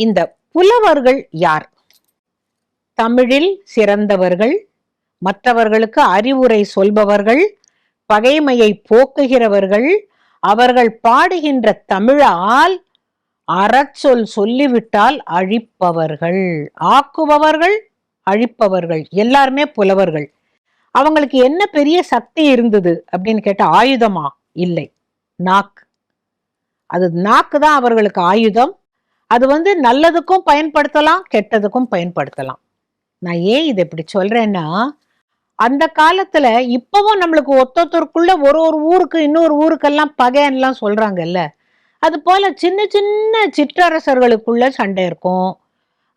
இந்த புலவர்கள் யார்? தமிழில் சிறந்தவர்கள் மற்றவர்களுக்கு அறிவுரை சொல்பவர்கள் பகைமையை போக்குகிறவர்கள் அவர்கள் பாடுகின்ற தமிழால் அறச்சொல் சொல்லிவிட்டால் அழிப்பவர்கள். ஆக்குபவர்கள் அழிப்பவர்கள். எல்லாருமே புலவர்கள். அவங்களுக்கு என்ன பெரிய சக்தி இருந்தது அப்படின்னு கேட்ட ஆயுதமா? இல்லை. நாக்கு அது நாக்கு தான் அவர்களுக்கு ஆயுதம். அது வந்து நல்லதுக்கும் பயன்படுத்தலாம் கெட்டதுக்கும் பயன்படுத்தலாம். நான் ஏன் இதை இப்படி சொல்றேன்னா அந்த காலத்துல இப்பவும் நம்மளுக்கு ஒத்தொத்தருக்குள்ள ஒரு ஒரு ஊருக்கு இன்னொரு ஊருக்கெல்லாம் பகைன்லாம் சொல்றாங்கல்ல. அது போல சின்ன சின்ன சிற்றரசர்களுக்குள்ள சண்டை இருக்கும்.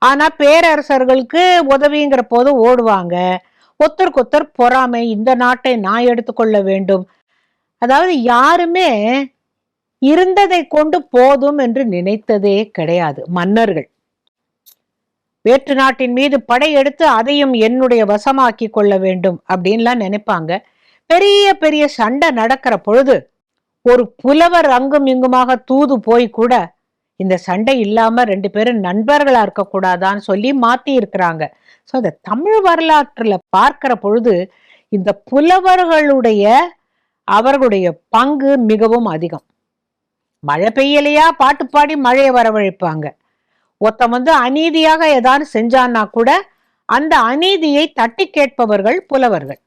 ஆனா பேரரசர்களுக்கு உதவிங்கிற போது ஓடுவாங்க. ஒத்தருக்கு ஒத்தர் பொறாமை இந்த நாட்டை நான் எடுத்துக்கொள்ள வேண்டும். அதாவது யாருமே இருந்ததை கொண்டு போதும் என்று நினைத்ததே கிடையாது. மன்னர்கள். வேற்று நாட்டின் மீது படையெடுத்து அதையும் என்னுடைய வசமாக்கி கொள்ள வேண்டும் அப்படின்லாம் நினைப்பாங்க. பெரிய பெரிய சண்டை நடக்கிற பொழுது ஒரு புலவர் அங்கும் இங்குமாக தூது போய் கூட இந்த சண்டை இல்லாம ரெண்டு பேரும் நண்பர்களா இருக்கக்கூடாதான்னு சொல்லி மாத்தி இருக்கிறாங்க. ஸோ அந்த தமிழ் வரலாற்றுல பார்க்கிற பொழுது இந்த புலவர்களுடைய அவர்களுடைய பங்கு மிகவும் அதிகம். மழை பெய்யலையா? பாட்டு பாடி மழையை வரவழைப்பாங்க. ஒருத்தன் வந்து அநீதியாக ஏதாவது செஞ்சான்னா கூட அந்த அநீதியை தட்டி கேட்பவர்கள் புலவர்கள்.